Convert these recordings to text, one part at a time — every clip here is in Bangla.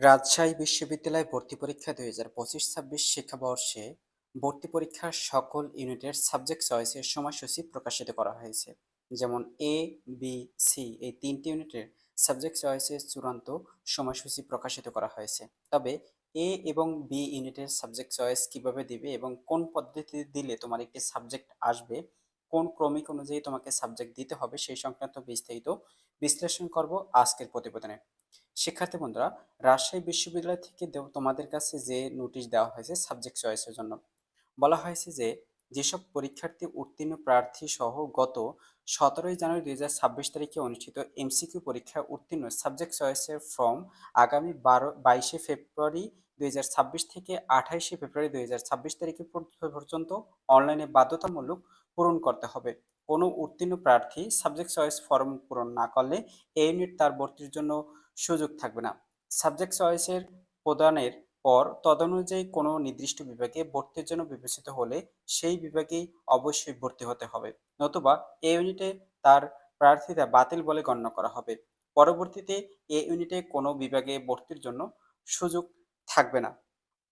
রাজশাহী বিশ্ববিদ্যালয় ভর্তি পরীক্ষা দুই হাজার পঁচিশ ছাব্বিশ শিক্ষাবর্ষে ভর্তি পরীক্ষার সকল ইউনিটের সাবজেক্ট চয়েসের সময়সূচি প্রকাশিত করা হয়েছে। যেমন এ বি সি এই তিনটি ইউনিটের সাবজেক্ট চয়েসের চূড়ান্ত সময়সূচি প্রকাশিত করা হয়েছে। তবে এ এবং বি ইউনিটের সাবজেক্ট চয়েস কীভাবে দিবে এবং কোন পদ্ধতি দিলে তোমার একটি সাবজেক্ট আসবে, কোন ক্রমিক অনুযায়ী তোমাকে সাবজেক্ট দিতে হবে সেই সংক্রান্ত বিস্তারিত বিশ্লেষণ করব আজকের প্রতিবেদনে। শিক্ষার্থী বন্ধুরা, রাজশাহী বিশ্ববিদ্যালয় থেকে তোমাদের কাছে যে নোটিশ দেওয়া হয়েছে সাবজেক্ট চয়েসের জন্য, বলা হয়েছে যে, যেসব পরীক্ষার্থী উত্তীর্ণ প্রার্থী সহ গত সতেরোই জানুয়ারি দুই হাজার ছাব্বিশ তারিখে অনুষ্ঠিত এমসিকিউ পরীক্ষায় উত্তীর্ণ সাবজেক্ট চয়েসের ফর্ম আগামী বারো, বাইশে ফেব্রুয়ারি দুই হাজার ছাব্বিশ থেকে আঠাইশে ফেব্রুয়ারি দুই হাজার ছাব্বিশ তারিখে পর্যন্ত অনলাইনে বাধ্যতামূলক পূরণ করতে হবে। কোনো উত্তীর্ণ প্রার্থী সাবজেক্ট চয়েস ফর্ম পূরণ না করলে এই ইউনিট তার ভর্তির জন্য সুযোগ থাকবে না। সাবজেক্ট চয়েসের প্রদানের পর তদনুযায়ী কোনো নির্দিষ্ট বিভাগে ভর্তির জন্য বিবেচিত হলে সেই বিভাগেই অবশ্যই ভর্তি হতে হবে, নতুবা এ ইউনিটে তার প্রার্থিতা বাতিল বলে গণ্য করা হবে। পরবর্তীতে এ ইউনিটে কোনো বিভাগে ভর্তির জন্য সুযোগ থাকবে না।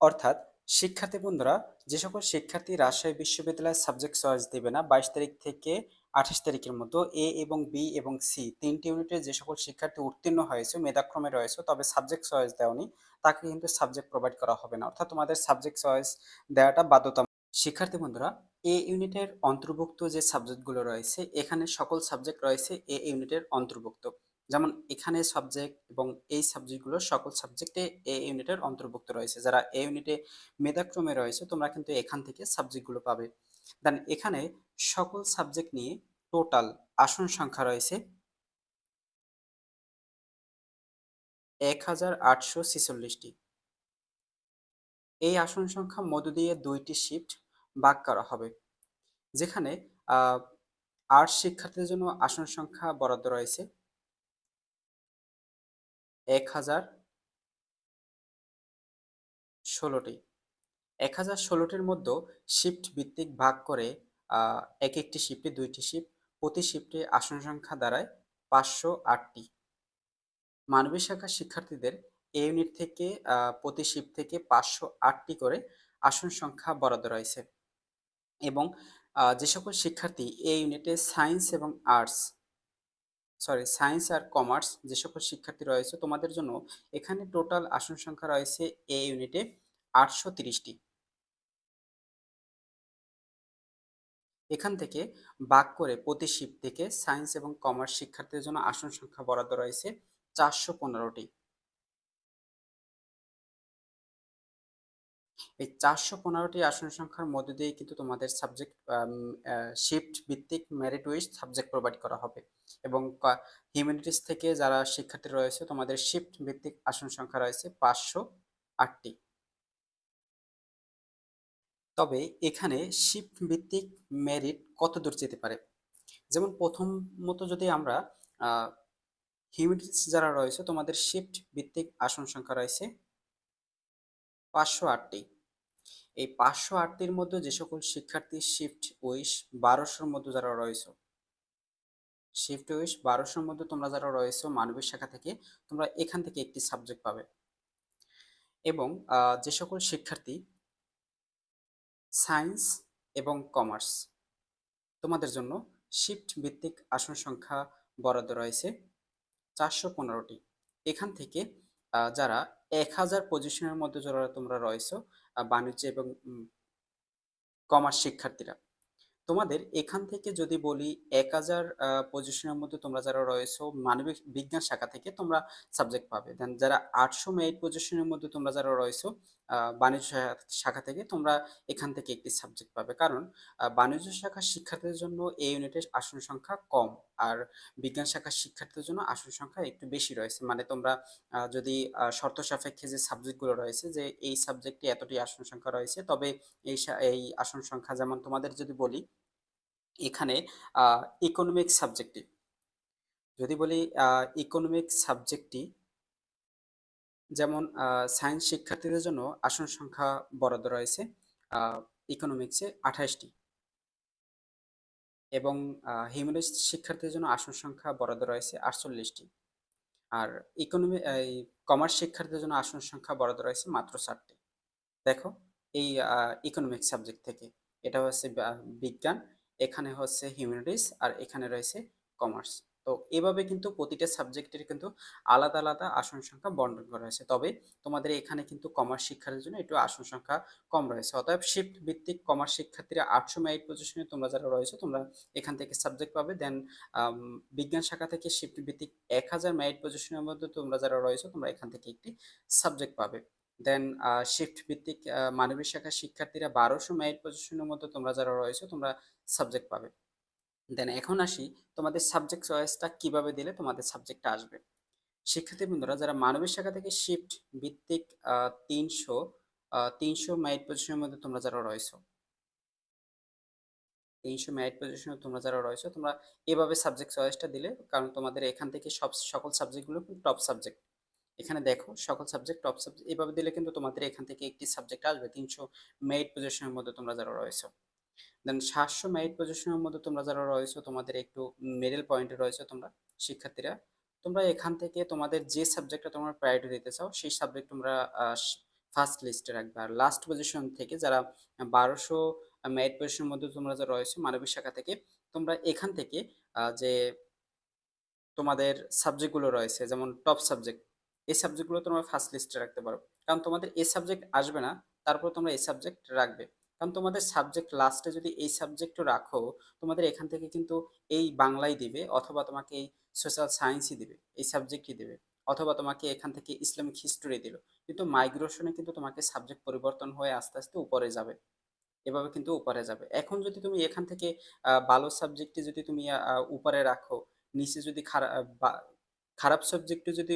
অর্থাৎ শিক্ষার্থী বন্ধুরা, যে সকল শিক্ষার্থী রাজশাহী বিশ্ববিদ্যালয়ের সাবজেক্ট চয়েস দেবে না, বাইশ তারিখ থেকে আঠাশ তারিখের মতো এ এবং বি এবং সি তিনটি ইউনিটে যে সকল শিক্ষার্থী উত্তীর্ণ হয়েছে, মেধাক্রমে রয়েছে, তবে সাবজেক্ট চয়েস দেওনি, তাকে কিন্তু সাবজেক্ট প্রোভাইড করা হবে না। অর্থাৎ তোমাদের সাবজেক্ট চয়েস দেওয়াটা বাধ্যতামূলক। শিক্ষার্থী বন্ধুরা এ ইউনিটের অন্তর্ভুক্ত যে সাবজেক্টগুলো রয়েছে, এখানে সকল সাবজেক্ট রয়েছে এ ইউনিটের অন্তর্ভুক্ত। যেমন এখানে সাবজেক্ট এবং এই সাবজেক্টগুলো সকল সাবজেক্টে এ ইউনিটের অন্তর্ভুক্ত রয়েছে। যারা এ ইউনিটে মেধাক্রমে রয়েছে, তোমরা কিন্তু এখান থেকে সাবজেক্টগুলো পাবে। দেন এখানে সকল সাবজেক্ট নিয়ে টোটাল আসন সংখ্যা রয়েছে এক হাজার আটশো ছেচল্লিশটি। এই আসন সংখ্যা মধ্য দিয়ে দুইটি শিফট ভাগ করা হবে, যেখানে আর্টস শিক্ষার্থীদের জন্য আসন সংখ্যা বরাদ্দ রয়েছে এক হাজার ষোলোটি। এক হাজার ষোলোটির মধ্যে শিফট ভিত্তিক ভাগ করে এক একটি শিফটে দুইটি শিফট প্রতি শিফটে আসন সংখ্যা দাঁড়ায় পাঁচশো আটটি। মানবিক শাখার শিক্ষার্থীদের এ ইউনিট থেকে প্রতি শিফট থেকে পাঁচশো আটটি করে আসন সংখ্যা বরাদ্দ রয়েছে। এবং যে সকল শিক্ষার্থী এ ইউনিটে সায়েন্স এবং আর্টস সরি সায়েন্স আর কমার্স যে সকল শিক্ষার্থী রয়েছে, তোমাদের জন্য এখানে টোটাল আসন সংখ্যা রয়েছে এ ইউনিটে আটশো তিরিশটি। এখান থেকে বাক করে প্রতি শিফট থেকে সায়েন্স এবং কমার্স শিক্ষার্থীদের জন্য আসন সংখ্যা বরাদ্দ রয়েছে চারশো পনেরোটি। এই চারশো পনেরোটি আসন সংখ্যার মধ্যে দিয়ে কিন্তু তোমাদের সাবজেক্ট শিফট ভিত্তিক মেরিট ওয়াইজ সাবজেক্ট প্রোভাইড করা হবে। এবং হিউম্যানিটিস থেকে যারা শিক্ষার্থী রয়েছে, তোমাদের শিফট ভিত্তিক আসন সংখ্যা রয়েছে পাঁচশো আটটি। তবে এখানে শিফট ভিত্তিক মেরিট কত দূর যেতে পারে? যেমন প্রথমত যদি আমরা হিউম্যানিটিস যারা রয়েছে, তোমাদের শিফট ভিত্তিক আসন সংখ্যা রয়েছে পাঁচশো আটটি। এই পাঁচশো আটটির মধ্যে যে সকল শিক্ষার্থী শিফট উইশ বারোশোর মধ্যে যারা রয়েছে শিফট উইশ বারোশোর মধ্যে তোমরা যারা রয়েছে মানবিক শাখা থেকে, তোমরা এখান থেকে একটি সাবজেক্ট পাবে। এবং যে সকল শিক্ষার্থী সায়েন্স এবং কমার্স। তোমাদের জন্য শিফট ভিত্তিক আসন সংখ্যা বরাদ্দ রয়েছে চারশো পনেরোটি। এখান থেকে যারা এক হাজার পজিশনের মধ্যে যারা তোমরা রয়েছো বাণিজ্য এবং কমার্স শিক্ষার্থীরা, তোমাদের এখান থেকে যদি বলি এক হাজার পজিশনের মধ্যে তোমরা যারা রয়েছো মানবিক বিজ্ঞান শাখা থেকে তোমরা সাবজেক্ট পাবে। দেন যারা আটশো মেরিট পজিশনের মধ্যে তোমরা যারা রয়েছো বাণিজ্য শাখা থেকে তোমরা এখান থেকে একটি সাবজেক্ট পাবে। কারণ বাণিজ্য শাখার শিক্ষার্থীদের জন্য এই ইউনিটের আসন সংখ্যা কম আর বিজ্ঞান শাখার শিক্ষার্থীদের জন্য আসন সংখ্যা একটু বেশি রয়েছে। মানে তোমরা যদি শর্ত সাপেক্ষে যে সাবজেক্টগুলো রয়েছে যে এই সাবজেক্টে এতটি আসন সংখ্যা রয়েছে, তবে এই এই আসন সংখ্যা যেমন তোমাদের যদি বলি, এখানে ইকোনমিক সাবজেক্টটি যদি বলি ইকোনমিক সাবজেক্টটি যেমন সায়েন্স শিক্ষার্থীদের জন্য আসন সংখ্যা বরাদ্দ রয়েছে ইকোনমিক্সে আঠাশটি। এবং হিউম্যানিটিস শিক্ষার্থীদের জন্য আসন সংখ্যা বরাদ্দ রয়েছে আটচল্লিশটি। আর ইকোনমি এই কমার্স শিক্ষার্থীদের জন্য আসন সংখ্যা বরাদ্দ রয়েছে মাত্র চারটি দেখো, এই ইকোনমিক সাবজেক্ট থেকে। এটা হচ্ছে বিজ্ঞান, এখানে হচ্ছে হিউম্যানিটিস আর এখানে রয়েছে কমার্স তো এভাবে কিন্তু প্রতিটা সাবজেক্টের কিন্তু আলাদা আলাদা আসন সংখ্যা বন্টন করা হয়েছে। তবে তোমাদের এখানে কিন্তু কমার্স শিক্ষার জন্য একটু আসন সংখ্যা কম রয়েছে। অতএব শিফট ভিত্তিক কমার্স শিক্ষার্থীরা আটশো মেরিট পজিশনে তোমরা যারা রয়েছে, তোমরা এখান থেকে সাবজেক্ট পাবে। দেন বিজ্ঞান শাখা থেকে শিফট ভিত্তিক এক হাজার মেরিট পজিশনের মধ্যে তোমরা যারা রয়েছে, তোমরা এখান থেকে একটি সাবজেক্ট পাবে। দেন শিফট ভিত্তিক মানবিক শাখার শিক্ষার্থীরা বারোশো মেরিট পজিশনের মধ্যে তোমরা যারা রয়েছে, তোমরা সাবজেক্ট পাবে। দেন এখন আসি তোমাদের সাবজেক্ট চয়েসটা কীভাবে দিলে তোমাদের সাবজেক্টটা আসবে। শিক্ষার্থী বন্ধুরা যারা মানবিক শাখা থেকে শিফট ভিত্তিক তিনশো তিনশো মেরিট পজিশনের মধ্যে তোমরা যারা রয়েছো, তিনশো মেরিট পজিশনে তোমরা যারা রয়েছো, তোমরা এভাবে সাবজেক্ট চয়েসটা দিলে, কারণ তোমাদের এখান থেকে সব, সকল সাবজেক্টগুলো টপ সাবজেক্ট এখানে দেখো, সকল সাবজেক্ট টপ সাবজেক্ট এভাবে দিলে কিন্তু তোমাদের এখান থেকে একটি সাবজেক্ট আসবে, তিনশো মেরিট পজিশনের মধ্যে তোমরা যারা রয়েছো। দেন সাতশো মেরিট পজিশনের মধ্যে তোমরা যারা রয়েছো, তোমাদের একটু মিডল পয়েন্টে রয়েছে তোমরা, শিক্ষার্থীরা। তোমরা এখান থেকে তোমাদের যে সাবজেক্টটা তোমরা প্রায়োরিটি দিতে চাও, সেই সাবজেক্ট তোমরা ফার্স্ট লিস্টে রাখবে। আর লাস্ট পজিশন থেকে যারা বারোশো মেরিট পজিশনের মধ্যে তোমরা যারা রয়েছে, মানবিক শাখা থেকে, তোমরা এখান থেকে যে তোমাদের সাবজেক্টগুলো রয়েছে, যেমন টপ সাবজেক্ট এই সাবজেক্টগুলো তোমরা ফার্স্ট লিস্টে রাখতে পারো। কারণ তোমাদের এই সাবজেক্ট আসবে না, তারপর তোমরা এই সাবজেক্ট রাখবে। কারণ তোমাদের সাবজেক্ট লাস্টে যদি এই সাবজেক্টও রাখো, তোমাদের এখান থেকে কিন্তু এই বাংলাই দিবে অথবা তোমাকে এই সোশ্যাল সায়েন্সই দিবে, এই সাবজেক্টই দিবে অথবা তোমাকে এখান থেকে ইসলামিক হিস্টোরি দিল। কিন্তু মাইগ্রেশনে কিন্তু তোমাকে সাবজেক্ট পরিবর্তন হয়ে আস্তে আস্তে উপরে যাবে। এভাবে কিন্তু উপরে যাবে। এখন যদি তুমি এখান থেকে ভালো সাবজেক্টে যদি তুমি উপরে রাখো, নিচে যদি খারাপ খারাপ সাবজেক্টে যদি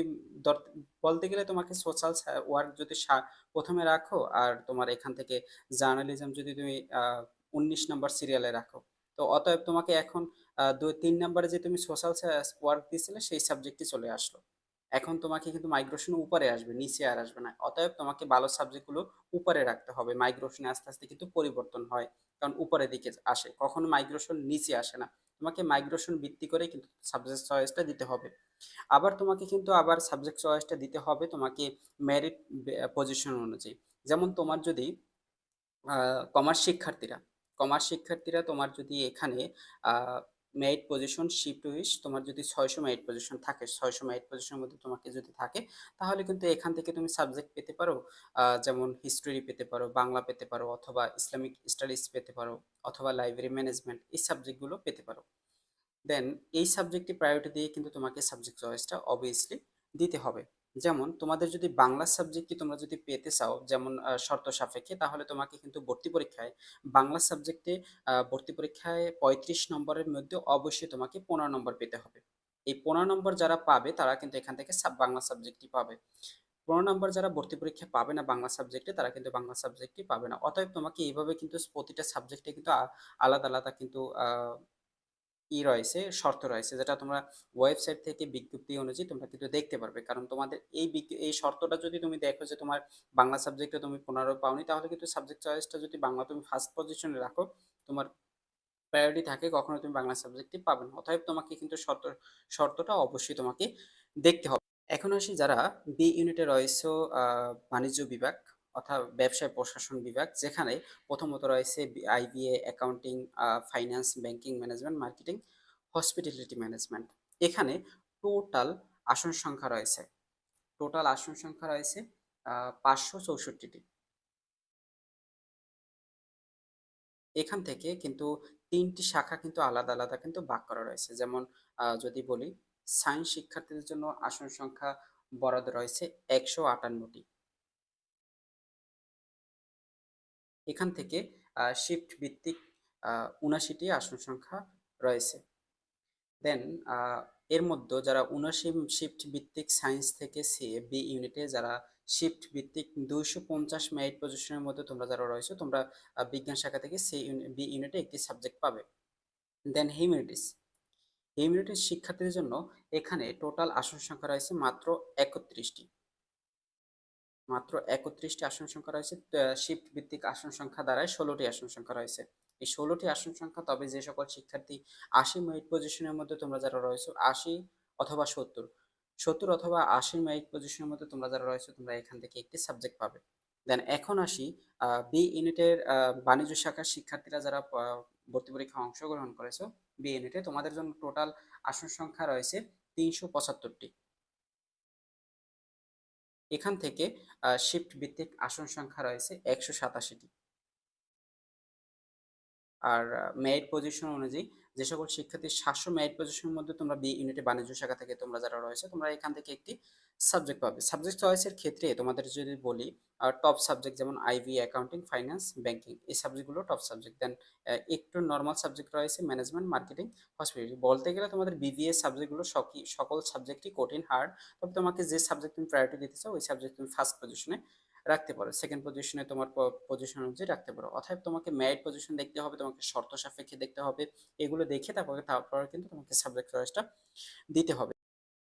বলতে গেলে তোমাকে সোশ্যাল ওয়ার্ক যদি প্রথমে রাখো আর তোমার এখান থেকে জার্নালিজম যদি তুমি উনিশ নম্বর সিরিয়ালে রাখো। তো অতএব তোমাকে এখন দুই তিন নম্বরে যে তুমি সোশ্যাল ওয়ার্ক দিয়েছিলে সেই সাবজেক্টই চলে আসলো। এখন তোমাকে কিন্তু মাইগ্রেশন উপরে আসবে, নিচে আর আসবে না। অতএব তোমাকে ভালো সাবজেক্টগুলো উপরে রাখতে হবে। মাইগ্রেশনে আস্তে আস্তে কিন্তু পরিবর্তন হয়, কারণ উপরের দিকে আসে। কখনো মাইগ্রেশন নিচে আসে না। তোমাকে মাইগ্রেশন ভিত্তি করে কিন্তু সাবজেক্ট চয়েসটা দিতে হবে। আবার তোমাকে কিন্তু আবার সাবজেক্ট চয়েসটা দিতে হবে তোমাকে মেরিট পজিশন অনুযায়ী। যেমন তোমার যদি কমার্স শিক্ষার্থীরা কমার্স শিক্ষার্থীরা তোমার যদি এখানে মেরিট পজিশন শিফট উইস তোমার যদি ছয়শো মেরিট পজিশন থাকে, ছয়শো মেরিট পজিশনের মধ্যে তোমাকে যদি থাকে, তাহলে কিন্তু এখান থেকে তুমি সাবজেক্ট পেতে পারো যেমন হিস্টোরি পেতে পারো, বাংলা পেতে পারো, অথবা ইসলামিক স্টাডিজ পেতে পারো, অথবা লাইব্রেরি ম্যানেজমেন্ট এই সাবজেক্টগুলো পেতে পারো। দেন এই সাবজেক্টটি প্রায়োরিটি দিয়ে কিন্তু তোমাকে সাবজেক্ট চয়েসটা অবভিয়াসলি দিতে হবে। যেমন তোমাদের যদি বাংলা সাবজেক্টটি তোমরা যদি পেতে চাও, যেমন শর্ত সাপেক্ষে, তাহলে তোমাকে কিন্তু ভর্তি পরীক্ষায়, বাংলা সাবজেক্টে ভর্তি পরীক্ষায় পঁয়ত্রিশ নম্বরের মধ্যে অবশ্যই তোমাকে পনেরো নম্বর পেতে হবে। এই পনেরো নম্বর যারা পাবে, তারা কিন্তু এখান থেকে বাংলা সাবজেক্টটি পাবে। পনেরো নম্বর যারা ভর্তি পরীক্ষা পাবে না বাংলা সাবজেক্টে তারা কিন্তু বাংলা সাবজেক্টটি পাবে না। অতএব তোমাকে এইভাবে কিন্তু প্রতিটা সাবজেক্টে কিন্তু আলাদা আলাদা কিন্তু ই রয়েছে, শর্ত রয়েছে, যেটা তোমরা ওয়েবসাইট থেকে বিজ্ঞপ্তি অনুযায়ী তোমরা কিন্তু দেখতে পারবে। কারণ তোমাদের এই এই শর্তটা যদি তুমি দেখো যে তোমার বাংলা সাবজেক্টে তুমি পনেরো পাওনি, তাহলে কিন্তু সাবজেক্ট চয়েসটা যদি বাংলা তুমি ফার্স্ট পজিশনে রাখো, তোমার প্রায়োরিটি থাকে কখনো তুমি বাংলা সাবজেক্টটি পাবে না। অতএব তোমাকে কিন্তু শর্ত, শর্তটা অবশ্যই তোমাকে দেখতে হবে। এখন আসি যারা বি ইউনিটে রয়েছে বাণিজ্য বিভাগ। অর্থাৎ ব্যবসায় প্রশাসন বিভাগ, যেখানে প্রথমত রয়েছে IBA accounting finance banking management marketing hospitality management এখানে টোটাল আসন সংখ্যা রয়েছে। টোটাল আসন সংখ্যা রয়েছে পাঁচশো চৌষট্টিটি। এখান থেকে কিন্তু তিনটি শাখা কিন্তু আলাদা আলাদা কিন্তু ভাগ করা রয়েছে। যেমন যদি বলি, সায়েন্স শিক্ষার্থীদের জন্য আসন সংখ্যা বরাদ্দ রয়েছে একশো আটান্নটি। এখান থেকে শিফট ভিত্তিক উনাশিটি আসন সংখ্যা রয়েছে। দেন এর মধ্যে যারা উনাশি শিফট ভিত্তিক সায়েন্স থেকে সি, বি ইউনিটে যারা শিফট ভিত্তিক দুইশো পঞ্চাশ মেরিট পজিশনের মধ্যে তোমরা যারা রয়েছে, তোমরা বিজ্ঞান শাখা থেকে সি বি ইউনিটে একটি সাবজেক্ট পাবে। দেন হিউম্যানিটিস হিউম্যানিটিস শিক্ষার্থীদের জন্য এখানে টোটাল আসন সংখ্যা রয়েছে মাত্র একত্রিশটি। মাত্র একত্রিশটি আসন সংখ্যা রয়েছে শিফট ভিত্তিক আসন সংখ্যা দ্বারাই ষোলোটি আসন সংখ্যা রয়েছে। এই ষোলোটি আসন সংখ্যা, তবে যে সকল শিক্ষার্থী আশি মেরিট পজিশনের মধ্যে তোমরা যারা রয়েছে, আশি অথবা সত্তর সত্তর অথবা আশি মেরিট পজিশনের মধ্যে তোমরা যারা রয়েছে, তোমরা এখান থেকে একটি সাবজেক্ট পাবে। দেন এখন আসি বি ইউনিটের বাণিজ্য শাখার শিক্ষার্থীরা যারা ভর্তি পরীক্ষায় অংশগ্রহণ করেছ বি ইউনিটে তোমাদের জন্য টোটাল আসন সংখ্যা রয়েছে তিনশো পঁচাত্তরটি। এখান থেকে শিফট ভিত্তিক আসন সংখ্যা রয়েছে একশো সাতাশিটি। আর মেরিট পজিশন অনুযায়ী যে সকল শিক্ষার্থী সাতশো মেরিট পজিশনের মধ্যে তোমরা বি ইউনিটে বাণিজ্য শাখা থেকে তোমরা যারা রয়েছে, তোমরা এখান থেকে একটি সাবজেক্ট পাবে। সাবজেক্ট চয়েসের ক্ষেত্রে তোমাদের যদি বলি টপ সাবজেক্ট যেমন আইভি অ্যাকাউন্টিং ফাইন্যান্স ব্যাংকিং এই সাবজেক্টগুলো টপ সাবজেক্ট দেন একটু নর্মাল সাবজেক্ট রয়েছে ম্যানেজমেন্ট মার্কেটিং হসপিটালিটি বলতে গেলে তোমাদের বিবিএ সাবজেক্টগুলো সকল সাবজেক্টই কঠিন হার্ড তবে তোমাকে যে সাবজেক্ট তুমি প্রায়োরিটি দিতে চাও, ওই সাবজেক্ট তুমি ফার্স্ট পজিশনে রাখতে পারো। সেকেন্ড পজিশনে তোমার পজিশন অনুযায়ী রাখতে পারো। অর্থাৎ তোমাকে ম্যারিট পজিশন দেখতে হবে, তোমাকে শর্ত সাপেক্ষে দেখতে হবে। এগুলো দেখে তারপরে তারপরে কিন্তু তোমাকে সাবজেক্ট চয়েসটা দিতে হবে।